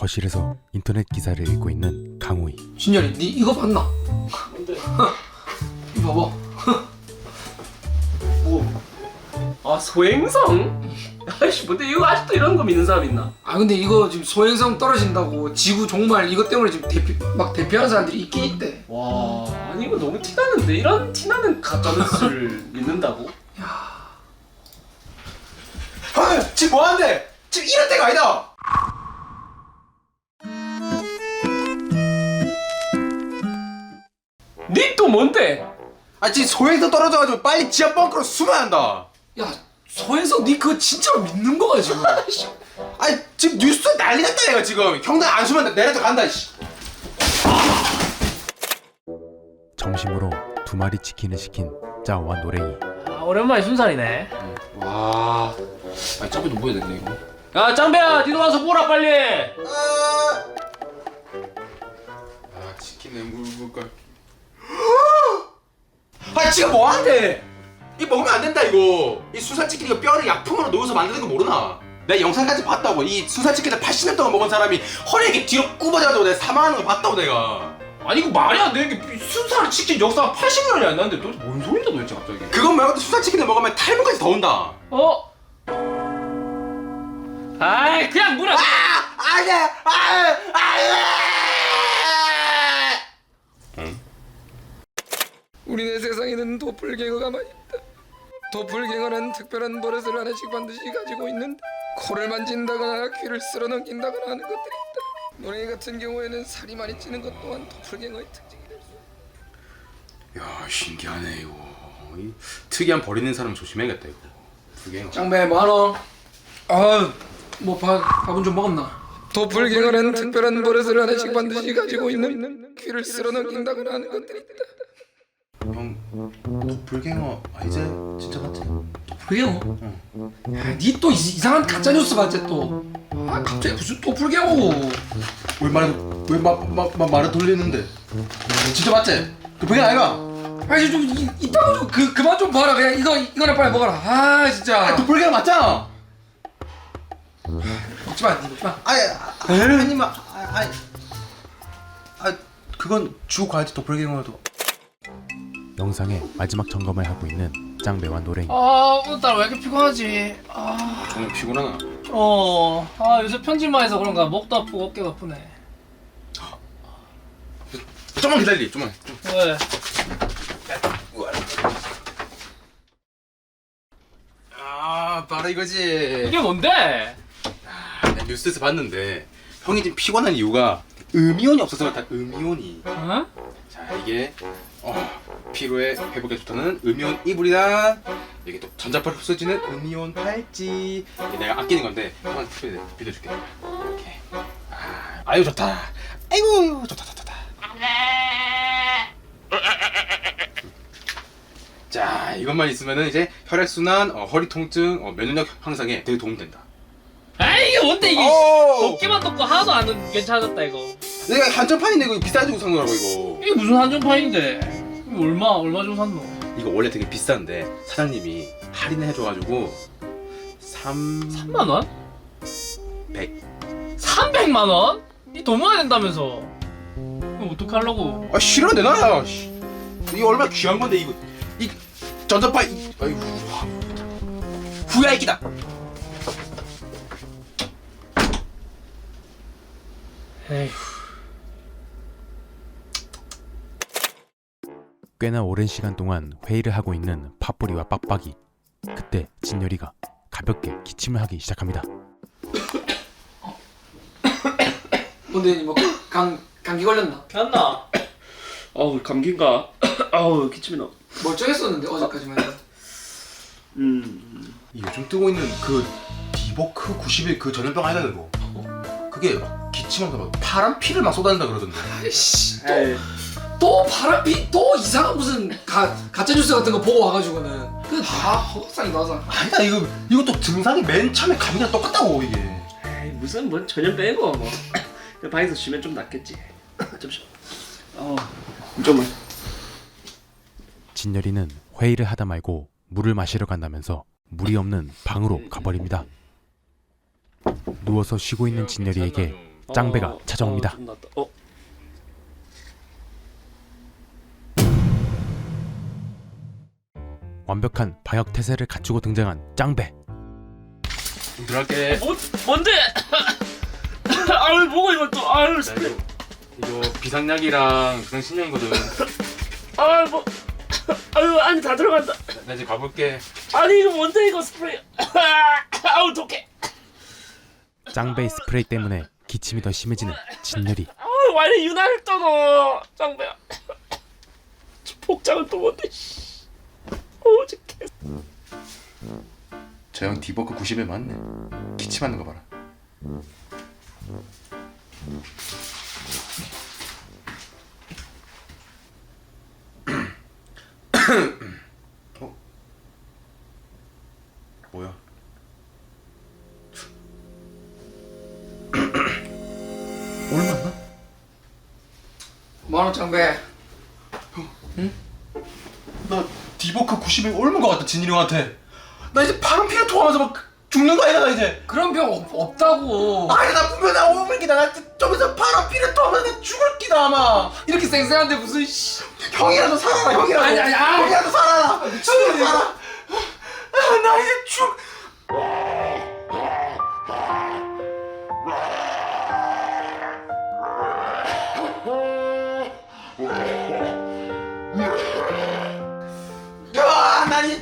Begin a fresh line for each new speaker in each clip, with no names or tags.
거실에서 인터넷 기사를 읽고 있는 강호이.
진열이 니 이거 봤나?
근데
이거 봐봐
뭐? 아 소행성? 아이씨 뭔데 이거 아직도 이런 거 믿는 사람 있나?
아 근데 이거 지금 소행성 떨어진다고 지구 종말 이것 때문에 지금 대피 막 대피하는 사람들이 있긴 있대
와 아니 이거 너무 티나는데 이런 티나는 가짜 뉴스를 믿는다고?
아, 지금 뭐 하는데? 지금 이럴 때가 아니다.
니 또 뭔데?
아, 지금 소행성 떨어져가지고 빨리 지하 벙커로 숨어야 한다.
야 소행성 니 그거 진짜로 믿는 거야 지금
아니, 지금 뉴스 난리 났다 얘가 지금. 형들 안 숨으면 내려서 간다. 씨.
점심으로 두 마리 치킨을 시킨 짜오와 노랭이.
아 오랜만에 순살이네
와, 아니 저기도 뭐야 됐네 이거.
야 짱배야 니도 와서 보라 빨리
아, 아 치킨에 물물까. 아, 지금 뭐 하는데? 이 먹으면 안 된다 이거. 이 수산 치킨 이거 뼈를 약품으로 녹여서 만드는 거 모르나? 내가 영상까지 봤다고. 이 수산 치킨을 80년 동안 먹은 사람이 허리에 이렇게 뒤로 굽어져가지고 내가 사망하는 거 봤다고 내가.
아니 이거 말이 안 되는 게 순살 치킨 역사가 80년이 안 나는데 도대체 뭔 소리인데 도대체 갑자기
그건 말고도 수산 치킨을 먹으면 탈모까지 더 온다.
어? 아이 그냥 물어
아니, 아, 아,
우리네 세상에는 도플갱어가 많이 있다 도플갱어는 특별한 버릇을 하나씩 반드시 가지고 있는데 코를 만진다거나 귀를 쓸어 넘긴다거나 하는 것들이 있다 노랭이 같은 경우에는 살이 많이 찌는 것 또한 도플갱어의 특징이 될 수 있다
야, 신기하네 이거. 이 특이한 버리는 사람 조심해야겠다 이거. 불갱어.
짱배 만원 아 뭐 밥은 좀 먹었나? 도플갱어는 특별한 버릇을 하나씩 반드시 가지고 있는 귀를 쓸어 넘긴다거나 하는 것들이 있다
형, 불갱어 아니지? 진짜 같아.
도플갱어? 야니 또 이상한 가짜 뉴스 봤지 또 아, 갑자기 무슨 도플갱어고
왜 말을 왜말말 말을 돌리는데? 진짜 맞지? 그 불갱 아이가?
아니 좀 이, 이따가 좀 그, 그만 좀 봐라 그냥 이거 이거나 빨리 먹어라 아 진짜
그 불갱 맞잖아.
먹지마 니 먹지 마
아니, 아, 아니 마, 아, 아니, 아, 그건 주 과일지 도플갱어도.
영상의 마지막 점검을 하고 있는 짱배와 노랭이.
아 오늘따라 왜 이렇게 피곤하지? 아,
정말 피곤하나?
어, 아 요새 편집만 해서 그런가 목도 아프고 어깨가 아프네.
좀만 기다리, 좀만. 좀.
왜?
아, 바로 이거지.
이게 뭔데?
내가 뉴스에서 봤는데 형이 지금 피곤한 이유가 음이온이 없어서 그렇다. 음이온이.
어?
자 이게 어, 피로에 회복에 좋다는 음이온 이불이다 이게 또 전자파를 흡수해주는 음이온 팔찌 이게 내가 아끼는 건데 형한테 특별히 빌려줄게 이렇게 아, 아유 좋다 아이고 좋다 좋다 좋다 자 이것만 있으면은 이제 혈액순환 어, 허리 통증 어, 면역력 향상에 되게 도움된다
아 이게 뭔데 이게?
오!
어깨만 덮고 하나도 안 괜찮아졌다 이거.
내가 한정판인데 이거 비싸지고 산 거라고 이거
이게 무슨 한정판인데? 이거 얼마 얼마 주고 샀노?
이거 원래 되게 비싼데 사장님이 할인해줘가지고 3...
3만 원?
100
300만 원? 이 돈 모아야 된다면서? 이거 어떻게 하려고?
아 싫어 내놔 씨. 이거 얼마나 귀한 건데 이거 이 전자파 이, 아이고 후야 이기다
에휴.
꽤나 오랜 시간 동안 회의를 하고 있는 팥뿌리와 빡빡이. 그때 진열이가 가볍게 기침을 하기 시작합니다.
뭔데 뭐강 감기 걸렸나?
갔나?
어우 감기인가? 아우 기침이 나
멀쩡했었는데 어제까지만 해도
음
요즘 뜨고 있는 그 디버크 91 그 전염병 아니다 그거 그게 막 기침한다 막 파란 피를 막 쏟아낸다 그러던데
아이씨
에이.
또 바람피 또 이상한 무슨 가 가짜 뉴스 같은 거 보고 와가지고는. 그다 허상이 나서
아니다 이거 이것도 증상이 맨 처음에 감기랑 똑같다고 이게.
에이, 무슨 뭔 전염병이고 뭐. 그냥 방에서 쉬면 좀 낫겠지. 잠시만 어. 좀만.
진열이는 회의를 하다 말고 물을 마시러 간다면서 물이 없는 방으로 가버립니다. 누워서 쉬고 있는 진열이에게 짱배가
어,
찾아옵니다.
어, 좀 낫다. 어,
완벽한 방역 태세를 갖추고 등장한 짱배.
좀 들어갈게.
뭐, 뭔데? 아유 뭐가 이거 또 아유
나 이거 이거 비상약이랑 비상식량이거든.
아유 뭐 아유 안에 다 들어간다.
나, 나 이제 가볼게.
아니 이거 뭔데 이거 스프레이? 아우 독해.
짱배의 스프레이 때문에 기침이 더 심해지는 진열이.
완전 유난히 떠너 짱배야. 저 복장은 또 뭔데? 씨. 저개.
저형 디버크 90에 맞네. 기침하는 거 봐라. 어? 뭐야? 오늘 만나?
뭐하노 짱배
나 디버크 90에 옮은 거 같다 진일이 형한테. 나 이제 파란 피가 통하면서 막 죽는 거 아니야 나 이제.
그런 병 없, 없다고
아니 나 분명 나 오물 기다 나 저기서 파란 피를 통하면 나 죽을 기다 아마.
이렇게 쌩쌩한데 무슨 씨
형이라도 살아라 형이라도.
아니, 아니, 아.
형이라도 살아라. 형이라도 살아. 아, 나 이제 죽. 아,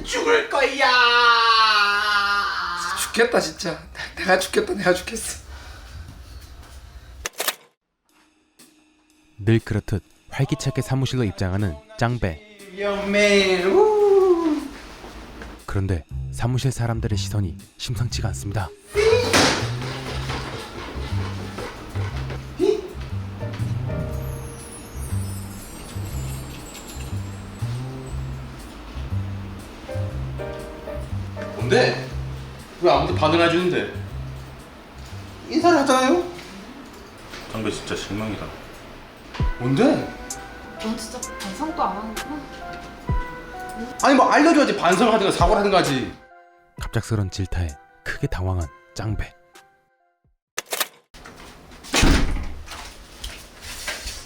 죽을 거야.
죽겠다 진짜 내가 죽겠다 내가 죽겠어
늘 그렇듯 활기차게 사무실로 입장하는 짱배.
우.
그런데 사무실 사람들의 시선이 심상치가 않습니다.
뭔데? 왜 아무도 반응 안 주는데? 인사를 하잖아요?
장배 진짜 실망이다.
뭔데?
넌 진짜 반성도 안 하는구나.
아니 뭐 알려줘야지 반성을 하든가 사과를 하든가 하지
갑작스런 질타에 크게 당황한 짱배.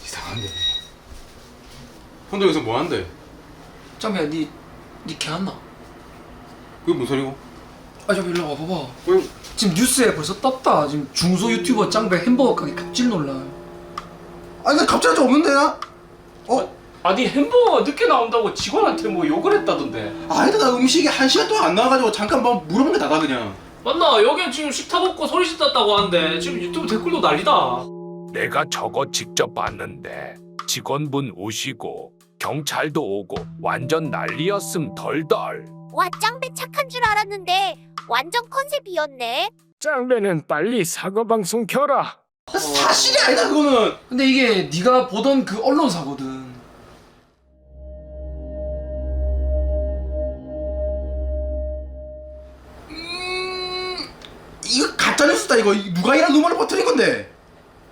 이상한데 형도 여기서 뭐 하는데?
짱배야 니 니 개안나
그게 무슨 소리고?
아 짱배 일로 와봐봐
왜?
지금 뉴스에 벌써 떴다 지금 중소 유튜버 짱배 햄버거 가게 갑질 논란
아니 나 갑자기 없는데 나? 어?
아니 햄버거가 늦게 나온다고 직원한테 뭐 욕을 했다던데.
아니다 나 음식이 한 시간 동안 안 나와가지고 잠깐 뭐 물어본 게 나다 그냥
맞나? 여긴 지금 식탁 없고 소리 짓었다고 하는데 지금 유튜브 댓글도 난리다.
내가 저거 직접 봤는데 직원분 오시고 경찰도 오고 완전 난리였음 덜덜.
와 짱배 착한 줄 알았는데 완전 컨셉이었네.
짱배는 빨리 사과 방송 켜라.
사실이 아니다 그거는.
근데 이게 네가 보던 그 언론사거든.
이거 가짜 뉴스다 이거. 누가 이런 루머를 퍼뜨린 건데?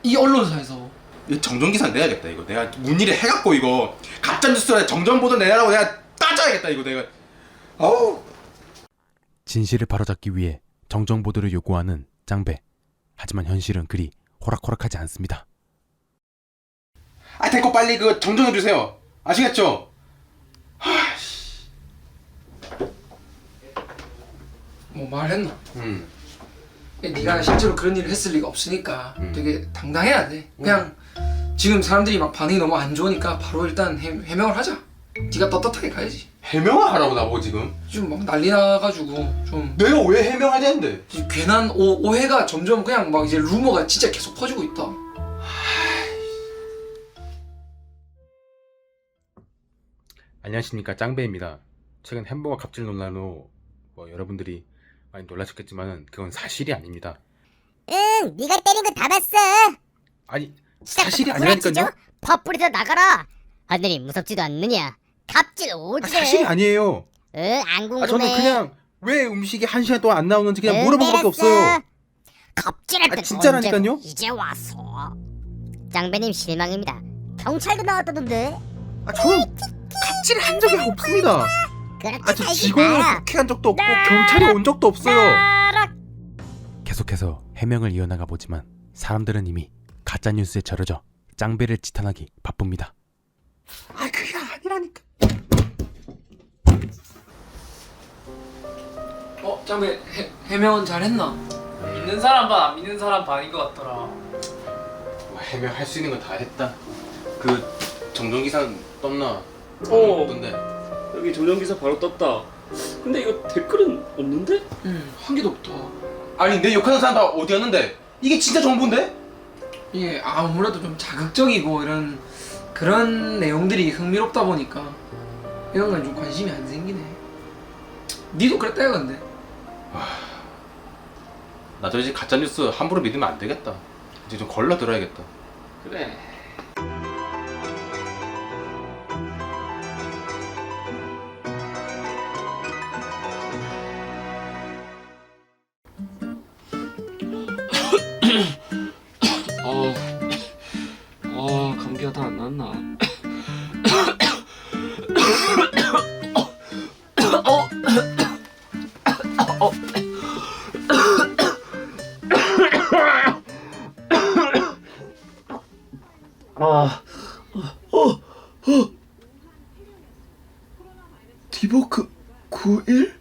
이 언론사에서.
이거 정정 기사 내야겠다 이거. 내가 문의를 해갖고 이거 가짜 뉴스라 정정 보도 내라고 내가 따져야겠다 이거 내가 어우
진실을 바로잡기 위해 정정 보도를 요구하는 짱배. 하지만 현실은 그리 호락호락하지 않습니다.
아 됐고 빨리 그 정정해 주세요 아시겠죠?
뭐 말했나?
음
네가 실제로 그런 일을 했을 리가 없으니까
음.
되게 당당해야 돼. 그냥 지금 사람들이 막 반응이 너무 안 좋으니까 바로 일단 해, 해명을 하자. 네가 떳떳하게 가야지.
해명을 하라고 나보고 지금
지금 막 난리 나가지고 좀
내가 왜 해명해야 되는데
지금 괜한 오, 오해가 점점 그냥 막 이제 루머가 진짜 계속 퍼지고 있다.
안녕하십니까 짱배입니다. 최근 햄버거 갑질 논란으로 뭐 여러분들이 많이 놀라셨겠지만 그건 사실이 아닙니다.
응, 네가 때린 거 다 봤어.
아니 사실이 아니라니까요.
퍼뿌리서 나가라. 하늘이 무섭지도 않느냐. 갑질
아,
오지네.
사실이 아니에요.
응, 안 궁금해.
아, 저는 그냥 왜 음식이 한 시간 동안 안 나오는지 그냥
응,
물어본 것밖에
알았어.
없어요.
갑질할
아,
땐
진짜라니까요?
이제 와서. 짱배님 실망입니다. 경찰도 나왔다던데.
아, 저는 갑질을 한 적이 없습니다.
그렇게
아, 저
살지
직원을
마라.
국회한 적도 없고 경찰이 온 적도 없어요. 계속해서 해명을 이어나가 보지만 사람들은 이미 가짜 뉴스에 절여져 짱배를 지탄하기 바쁩니다.
아 그게 아니라니까.
어 짱배 해, 해명은 잘했나? 믿는 사람 반 안 믿는 사람 반인 것 같더라.
뭐 해명할 수 있는 건 다 했다. 그 정정기사 떴나?
어.
던데
여기 조정기사 바로 떴다. 근데 이거 댓글은 없는데?
응 한 개도 없다
아니 내 욕하는 사람 다 어디 갔는데? 이게 진짜 정보인데?
이게 아무래도 좀 자극적이고 이런 그런 내용들이 흥미롭다 보니까 이런 건 좀 관심이 안 생기네 니도 그랬다 근데
나도 이제 가짜 뉴스 함부로 믿으면 안 되겠다. 이제 좀 걸러 들어야겠다.
그래. 아,
디버크 91?